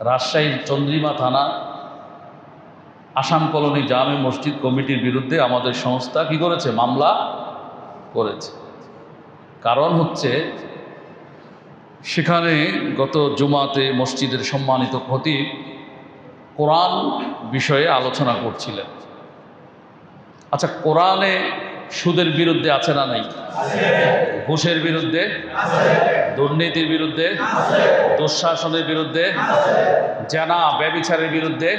রাজশাহীর চন্দ্রিমা থানা, আসাম কলোনি জামে মসজিদ কমিটির বিরুদ্ধে আমাদের সংস্থা কি করেছে? মামলা করেছে। কারণ হচ্ছে, সেখানে গত জুমাতে মসজিদের সম্মানিত খতিব কোরআন বিষয়ে আলোচনা করছিলেন। আচ্ছা কোরআনে সুদের বিরুদ্ধে আছে না নাই? ঘুষের বিরুদ্ধে? দুর্নীতির বিরুদ্ধে? দুঃশাসনের বিরুদ্ধে? জানা ব্যবিচারের বিরুদ্ধে?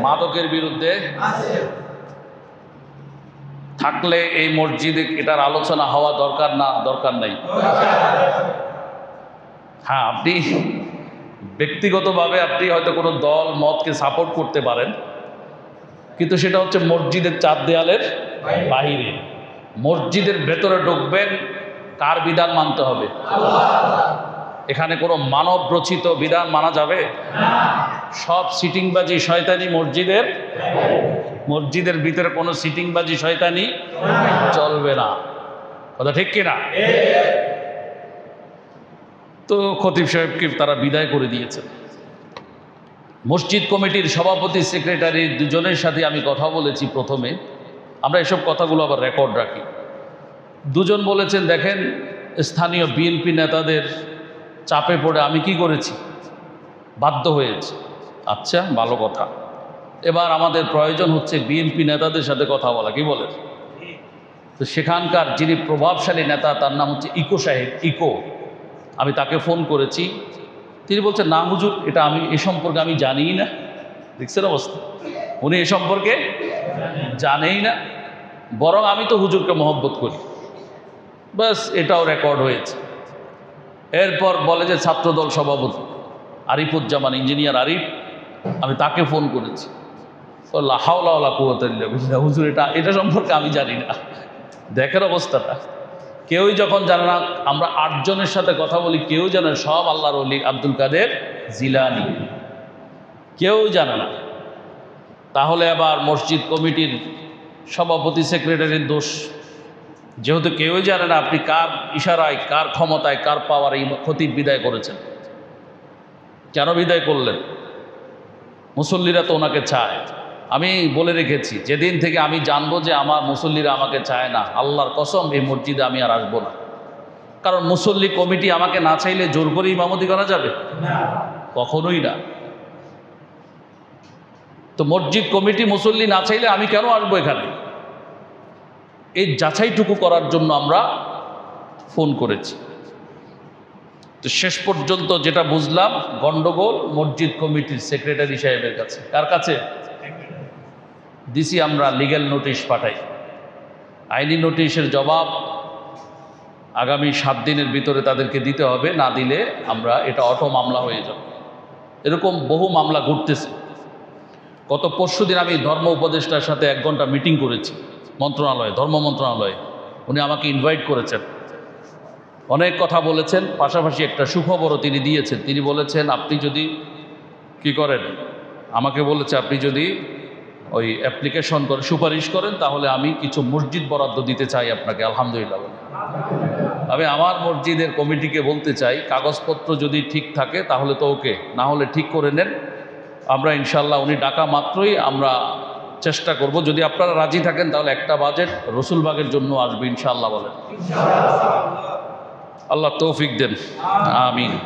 মাদকের বিরুদ্ধে? থাকলে এই মসজিদে এটার আলোচনা হওয়া দরকার না, দরকার নাই। হ্যাঁ আপনি ব্যক্তিগতভাবে আপনি হয়তো কোনো দল, মতকে সাপোর্ট করতে পারেন, কিন্তু সেটা হচ্ছে মসজিদের চার দেয়ালের বাহিরে মসজিদের ভেতরে ঢুকবেন কার বিধান মানতে হবে। এখানে কোনো মানব রচিত বিধান মানা যাবে? সব সিটিংবাজি শয়তানি মসজিদের মসজিদের ভিতরে কোনো সিটিংবাজি শয়তানি চলবে না। কথা ঠিক কিনা? তো খতিব সাহেবকে তারা বিদায় করে দিয়েছেন। মসজিদ কমিটির সভাপতি, সেক্রেটারি দুজনের সাথে আমি কথা বলেছি প্রথমে। আমরা এসব কথাগুলো আবার রেকর্ড রাখি। দুজন বলেছেন, দেখেন, স্থানীয় বিএনপি নেতাদের চাপে পড়ে আমি কি করেছি? বাধ্য হয়েছি। আচ্ছা ভালো কথা। এবার আমাদের প্রয়োজন হচ্ছে বিএনপি নেতাদের সাথে কথা বলা, কি বলেন? তো সেখানকার যিনি প্রভাবশালী নেতা, তার নাম হচ্ছে ইকো সাহেব, ইকো। আমি তাকে ফোন করেছি। তিনি বলছেন, না হুজুর, এটা আমি এ সম্পর্কে আমি জানিই না। দেখছেন অবস্থা? উনি এ সম্পর্কে জানেই না, বরং আমি তো হুজুরকে মহব্বত করি। ব্যাস, এটাও রেকর্ড হয়েছে। এরপর বলে যে ছাত্রদল সভাপতি, আরিফুজ্জামান ইঞ্জিনিয়ার আরিফ, আমি তাকে ফোন করেছি। হাওলা কুয়াতিল্লা হুজুর, এটা এটা সম্পর্কে আমি জানি না। দেখের অবস্থাটা। কেউই যখন জানে না, আমরা আটজনের সাথে কথা বলি, কেউ জানে সব আল্লাহর আব্দুল কাদের জিলানি। কেউ জানে না। তাহলে আবার মসজিদ কমিটির সভাপতি সেক্রেটারির দোষ। যেহেতু কেউই জানে না আপনি কার ইশারায় কার ক্ষমতায় কার পাওয়ার এই খতিব বিদায় করেছেন। কেন বিদায় করলেন? মুসল্লিরা তো ওনাকে চায়। আমি বলে রেখেছি যেদিন থেকে আমি জানব যে আমার মুসল্লিরা আমাকে চায় না আল্লাহর কসম এই মসজিদে আমি আর আসব না। কারণ মুসল্লি কমিটি আমাকে না চাইলে জোর করে ইমামতি করা যাবে? কখনোই না। তো মসজিদ কমিটি মুসল্লি না চাইলে আমি কেন আসব এখানে? এই যাচাইটুকু করার জন্য আমরা ফোন করেছি। তো শেষ পর্যন্ত যেটা বুঝলাম, গন্ডগোল মসজিদ কমিটির সেক্রেটারি সাহেবের কাছে। কার কাছে? দিছি আমরা লিগ্যাল নোটিশ পাঠাই। আইনি নোটিশের জবাব আগামী সাত দিনের ভিতরে তাদেরকে দিতে হবে, না দিলে আমরা এটা অটো মামলা হয়ে যাবে। এরকম বহু মামলা ঘুরতেছে। গত পরশু দিন আমি ধর্ম উপদেষ্টার সাথে এক ঘণ্টা মিটিং করেছি, মন্ত্রণালয়ে, ধর্ম মন্ত্রণালয়ে। উনি আমাকে ইনভাইট করেছেন। অনেক কথা বলেছেন, পাশাপাশি একটা সুখবরও তিনি দিয়েছেন। তিনি বলেছেন, আপনি যদি কি করেন? আমাকে বলেছে, আপনি যদি ওই অ্যাপ্লিকেশন করে সুপারিশ করেন, তাহলে আমি কিছু মসজিদ বরাদ্দ দিতে চাই আপনাকে, আলহামদুলিল্লাহ। আমি আমার মসজিদের কমিটিকে বলতে চাই, কাগজপত্র যদি ঠিক থাকে, তাহলে তো ওকে, না হলে ঠিক করে নেন। আমরা ইনশাল্লাহ উনি ডাকা মাত্রই আমরা চেষ্টা করব। যদি আপনারা রাজি থাকেন তাহলে একটা বাজেট রসুলবাগের জন্য আসবে ইনশাল্লাহ বলেন। আল্লাহ তৌফিক দেন। আমিন।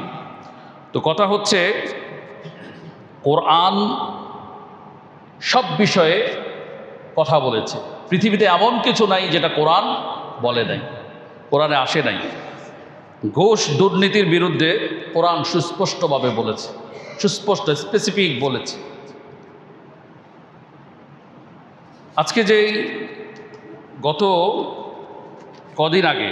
তো কথা হচ্ছে, কোরআন সব বিষয়ে কথা বলেছে। পৃথিবীতে এমন কিছু নাই যেটা কোরআন বলে নাই। কোরআনে আসে নাই। ঘোষ দুর্নীতির বিরুদ্ধে কোরআন সুস্পষ্টভাবে বলেছে সুস্পষ্ট স্পেসিফিক বলেছে। আজকে যেই গত কদিন আগে